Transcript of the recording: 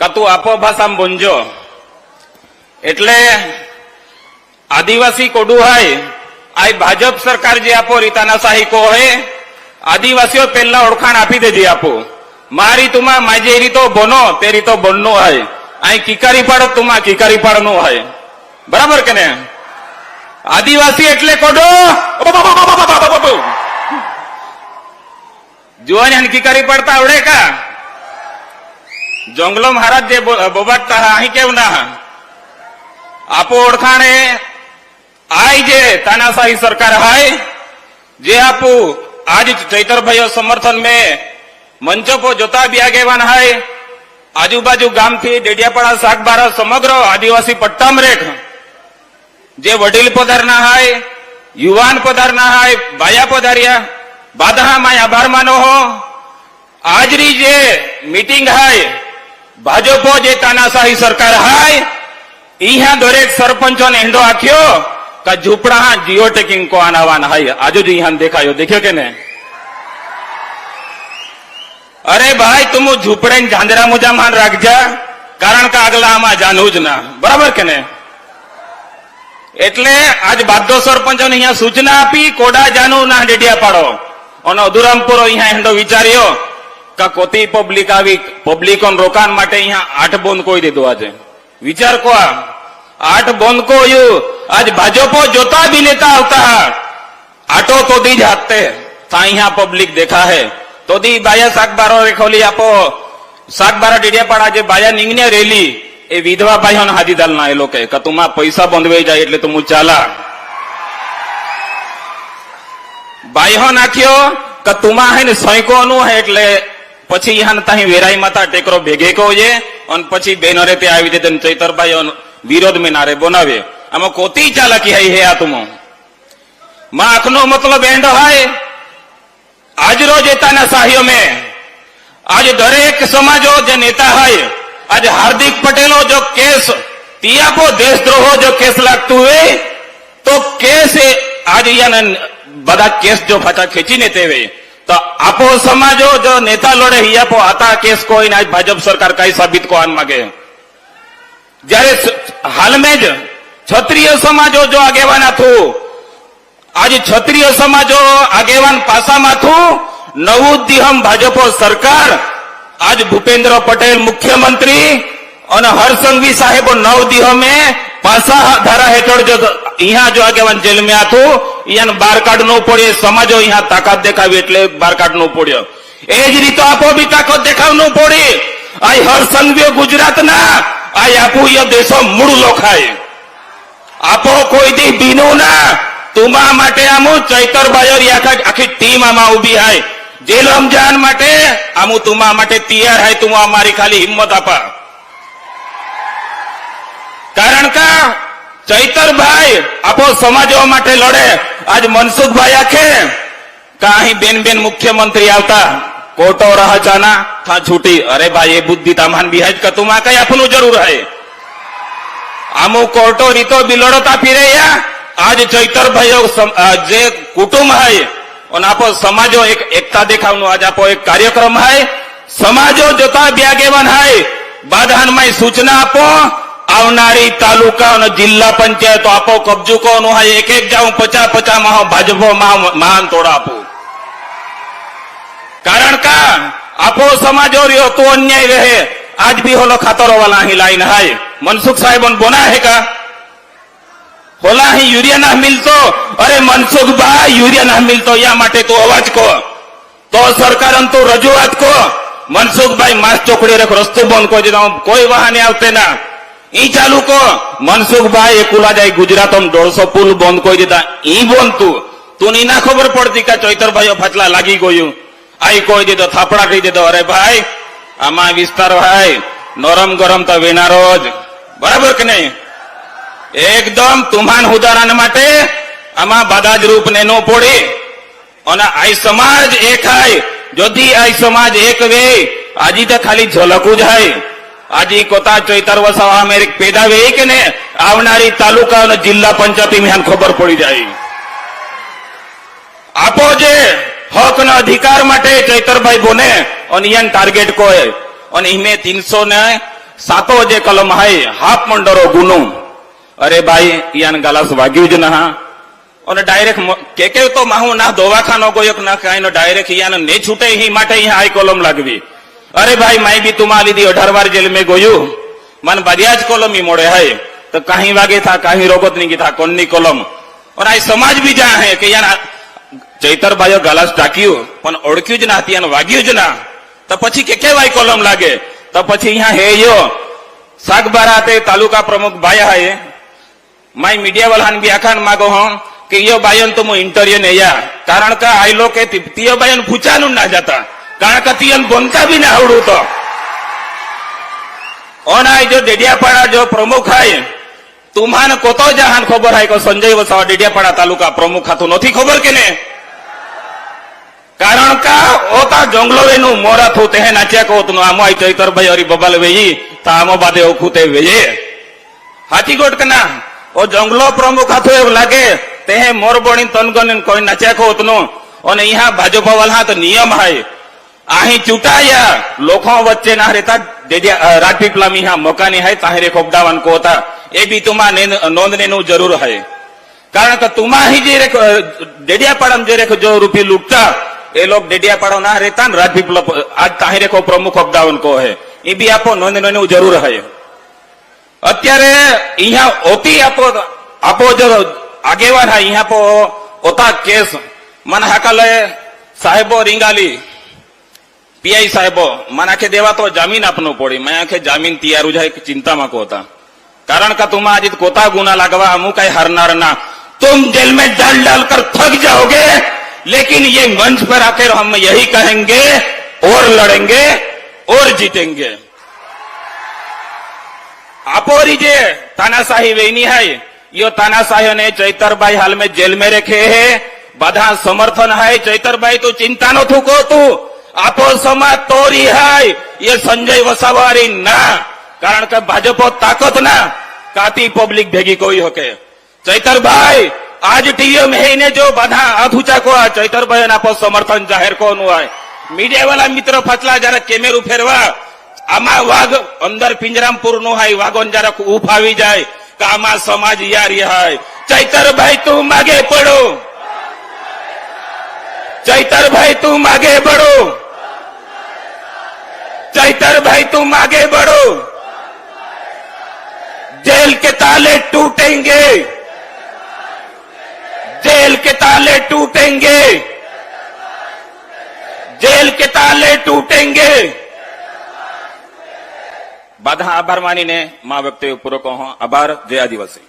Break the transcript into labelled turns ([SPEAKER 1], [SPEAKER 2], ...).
[SPEAKER 1] કે તું આપો ભાષામાં બોંજો એટલે આદિવાસી કોડું હોય આ ભાજપ સરકાર જે આપો, રીતાના સાહિકો હોય, આદિવાસીઓ પહેલા ઓળખાણ આપી દેજે આપો. મારી તુમાં માજે રીતો બનો તે રીતો બનનો હોય. અહીં કિકારી પાડો, તુમાં કિકારી પાડનું હોય. બરાબર કે ને આદિવાસી એટલે કોડો? જુવાની કિકારી પાડતા આવડે કા? જંગલો મહારાજ જે બોબાટતા અહીં કેવું ના હા આપો ઓળખાણે, આય જે તાનાશાહી સરકાર હાય, જે આપુ, આજ ચૈતરભાઈઓ સમર્થન મેં મંચો પર જોતા બી આગેવાન હાય, આજુબાજુ ગામથી ડેડિયાપાડા શાકબારા સમગ્ર આદિવાસી પટ્ટામ રેખ જે વડીલ પધારના હાય, યુવાન પધારના હાય બાયા પધાર્યા બાદહામાં આભાર માનો હો. આજરી જે મીટિંગ હાય ભાજપો જે તાનાશાહી સરકાર હાય અહીંયા દરેક સરપંચોને ઈંડો આખ્યો કે ઝૂંપડા જીઓ ટેકિંગ કો આનાવાન હાય. આજુ જ અહીંયા દેખાયો, દેખ્યો કે ને અરે ભાઈ, તું ઝૂંપડે ને ઝાંદરા મુજા માન રાખજા, કારણ કે આગલા આમાં જાણવું જ ના. બરાબર કે ને એટલે આજ બાદો સરપંચોને અહીંયા સૂચના આપી, કોડા જાનુ ના ડેડિયા પાડો અને અધુરામપુરો અહીંયા હેંડો વિચાર્યો. કાકોતી પબ્લિક આવી, પબ્લિકોન રોકાન માટે અહીંયા આઠ બોંધ કોઈ દીધું આજે. વિચાર કો આઠ બોંધ કોયું આજ ભાજપો જોતા બી લેતા આવતા. આટો તો દી જાતે અહીંયા પબ્લિક દેખા હે તો દી બાયા શાકબારો રેખોલી આપો. શાકબારા ડીડિયાપાડા જે બાયા નીંગને રેલી. એ વિધવા ભાઈઓને હાજી દાલના એ લોકો કે તુમાં પૈસા બંધવાઈ જાય એટલે તું ચાલા. ભાઈઓ નાખ્યો કે તુમાં હે ને સૈકો નું હે એટલે પછી ઈહાન તાહી વેરાઈ માતા ટેકરો ભેગે કોજે અને પછી બેનરે તે આવી દેતે ચૈતરભાઈ વિરોધ મે નારે બનાવે. આમાં કોતી ચાલકી હૈ હે આતુમો માં? આખનો મતલબ એન્ડ હાય. આજ રોજ એતાના સાહ્યો મે. આજ દરેક સમાજો જે નેતા હાય, આજ હાર્દિક પટેલો જો કેસ, તિયાપો દેશદ્રોહો જો કેસ લાગતું હોય તો કેસ આજ યાને બધા કેસ જો ફાટા ખેંચીને તેવે તો આપો સમાજો, જો નેતા લડે હિયાપો આતા કેસ સરકાર કઈ સાબિત કો આન માગે. જ્યારે સ- હાલ મેં જ ક્ષત્રિય સમાજો જો આગેવાન હતું આજે ક્ષત્રિય સમાજો આગેવાન પાસામાં થું, નવું દિહમ ભાજપો સરકાર, આજ ભૂપેન્દ્ર પટેલ મુખ્યમંત્રી અને હરસંઘવી સાહેબો નવ દિહમે પાસા ધારા હેઠળ જો અહીંયા જો આગેવાન જેલ में હતું અહીંયા બાર કાર્ડ નો પડે, સમાજો અહીંયા તાકાત દેખાવી એટલે બાર કાર્ડ નો પડ્યો એ જ રીતે આપો બી તાકાત દેખાવ નો પડે. આ હરસંઘવીઓ ગુજરાતના આ આપો એ દેશો મૂળ લોખાય. આપો કોઈ દી બીનું ના તુમા માટે આમું ચૈતરભાઈ આખા આખી ટીમ આમાં ઊભી હાય. જેલ રમજાન માટે આમું તુમા માટે તૈયાર હાય તું અમારી ખાલી હિંમત આપા કારણ કે ચૈતરભાઈ, આપો સમાજો માટે લડે. આજ મનસુખભાઈ આખે કે અહીં બેન બેન મુખ્યમંત્રી આવતા. કોટો રહ જાના થા છૂટી. અરે ભાઈ, એ બુદ્ધિ તામાન બિહાજ કે તુમા કઈ આપનું જરૂર હૈ? અમુક કોટો રીતો બિલડતા યા આજ ચૈતર ભાઈઓ જે કુટુંબ હૈ અને આપો સમાજો એક એકતા દેખાવનો આજ આપો એક કાર્યક્રમ હૈ. સમાજો જોતા બ્યાગેવાન હૈ. બાધાનમાં સૂચના આપો. આવનારી તાલુકા અને જિલ્લા પંચાયતો આપો કબજુ કોનું હોય, એક એક જાઉં પચા પચા માં ભાજપો મહાન તોડ આપો. કારણ કે આપો સમાજ ઓર તો અન્યાય રહે. આજ ભી હોલો ખાતરો વાલા અહીં લાઈન હાય. મનસુખ સાહેબ બોના હે કા? હોલા અહીં યુરિયા ના મિલતો. અરે મનસુખ ભાઈ, યુરિયા ના મિલતો. યા માટે તું અવાજ કહો. તો સરકાર તું રજૂઆત કહો. મનસુખભાઈ માસ ચોકડી રખ, રસ્તો બંધ કરી કોઈ વાહને આવતે ના. ઈ ચાલુ કો મનસુખભાઈ એકુલા જાય ગુજરાતમાં દોઢસો પુલ બંધ કરી દીધા. ઈ બનતું. તું ની ખબર પડતી કે ચૈતરભાઈઓ ફાટલા લાગી ગયું. આઈ કોઈ દીધો, થાપડા કહી દીધો. અરે ભાઈ, આમાં વિસ્તાર ભાઈ નરમ ગરમ તો વિનારો જ બરાબર કે નહીં? એકદમ તુમાન ઉદાહરણ માટે આમાં બધા જ રૂપ ને નો પોડી. અને આ સમાજ એક હાય જોધી આ સમાજ એક વે, આજી તો ખાલી ઝલકું જ હાય આજી કોતા ચૈતર વસાવા મેરે પેદા વે કે ને, આવનારી તાલુકા અને જિલ્લા પંચાયતી મેં ખબર પડી જાય. આપો જે હક ના અધિકાર માટે ચૈતરભાઈ બોને, અને યન ટાર્ગેટ કોય અને ઇમે તીનસો ને સાતો જે કલમ હાય, હાફ મંડરો ગુનો. અરે ભાઈ, ઈયાન ગાલાસ વાગ્યું જ ના અને ડાયરેક્ટ કે કે તો માહુ ના દવાખાનો ગયો ના કાંઈ ડાયરેક્ટ યાને ને છૂટે ઈ માટે અહીંયા આઈ કોલમ લાગવી. અરે ભાઈ માય બી તુમા લીધી અઢાર વાર જેલ મેં ગયું. મન બરિયા જ કોલમ ઈ મોડે હાય તો કાંઈ વાગે થા, કાંઈ રોગતની ગીધા કોનની કોલમ? અને આ સમાજ બી જ્યાં હે કે યાર ચૈતરભાઈઓ ગાલાસ ટાક્યું પણ ઓળખ્યું જ ના અને વાગ્યું જ ના. તો પછી કે કેવાય કોલમ લાગે? તો પછી અહીંયા હે યો. સાગબારા તે તાલુકા પ્રમુખ ભાઈ હાય માય મીડિયા વાળાને બી આખાન માગો હો કે યો બાયન તો હું ઇન્ટરવ્યુ ને યા કારણ કે આઈ લોકો તીય બાયન પૂછાનું ના જતા. કારણ કે તિયન બોલતા બી ના આવડું તો. ઓનાય જો ડેડિયાપાડા જો પ્રમુખ હાય તુમાન કોતો જહાન ખબર હાય કે સંજય વસાવા ડેડિયાપાડા તાલુકા પ્રમુખ હતું, નથી ખબર કે ને? કારણ કે ઓતા જંગલો એનું મોરા થું તે નાચ્યા કહો, તું આમો આઈ ચૈતરભાઈ હરી બબાલ વેઈ તો આમો બાદે ઓખું તે વેયે હાથી ગોટ કના, ઓ જંગલો પ્રમુખ હાથો એવું લાગે તે મોરબોણી તનગન કોઈ નાચ્યા કહો, તું અને અહીંયા ભાજપા વાળા તો નિયમ હાય અહીં ચૂંટાયા. લોકો વચ્ચે ના રહેતા રાજપીપલા મિહા મોકાની હૈ, તાહરે ખોબદાવાન કો હતા. એ બી તુમા નોંધને નું જરૂર હૈ. કારણ કે તુમા હી જે રેખો ડેડિયાપાડામાં જે રેખ જો રૂપી લૂંટતા, એ લોક ડેડિયાપાડો ના રહેતા ને રાજપીપલા આજ તાહરે કો પ્રમુખ ખોબદાવાન કો હે. એ બી આપો નોંધને નું જરૂર હૈ. અત્યારે અહીંયા ઓતી આપો આપો જો આગેવાન હા. અહીંયા આપો ઓતા કેસ. મન હકલે સાહેબો રિંગાલી. પીઆઈ સાહેબો મને આખે દેવા તો જામીન આપનો પડી મેં આખે જામીન તૈયાર જાય ચિંતામાં કોતા કારણ કે तुम आज कोता गुना लगवा हम कहीं हरनार ना तुम जेल में डाल डाल कर थक जाओगे लेकिन ये मंच पर आकर हम यही कहेंगे और लड़ेंगे और जीतेंगे आपोरी जे तानाशाही वेनी है यो तानाशाही ने चैतर भाई हाल में जेल में रखे है બધા સમર્થન है ચૈતર ભાઈ તું ચિંતા નો થૂકો તું આપો સમાજ તો રિહાય એ સંજય વસાવારી ના. કારણ કે ભાજપો તાકત ના. કાતી પબ્લિક ભેગી કોઈ હકે. ચૈતરભાઈ, આજ ટીએમ હૈને જો બધા હાથ ઊંચા કો ચૈતરભાઈ આપો સમર્થન જાહેર કોનું હોય? મીડિયા વાળા મિત્રો ફચલા જયારે કેમેરું ફેરવા, આમાં વાઘ અંદર પિંજરામપુરનું હાય, વાઘોન જરા ઉફ આવી જાય, કે આમાં સમાજ યાર હાય. ચૈતરભાઈ, તું માગે પડો. ચૈતરભાઈ, તું માગે પડો. चैतरभाई तुम आगे बढ़ो जेल के ताले टूटेंगे जेल के ताले टूटेंगे जेल के ताले टूटेंगे બધા આભાર માનીને મા વ્યક્તિ પૂરો કહો આભાર જય આદિવાસી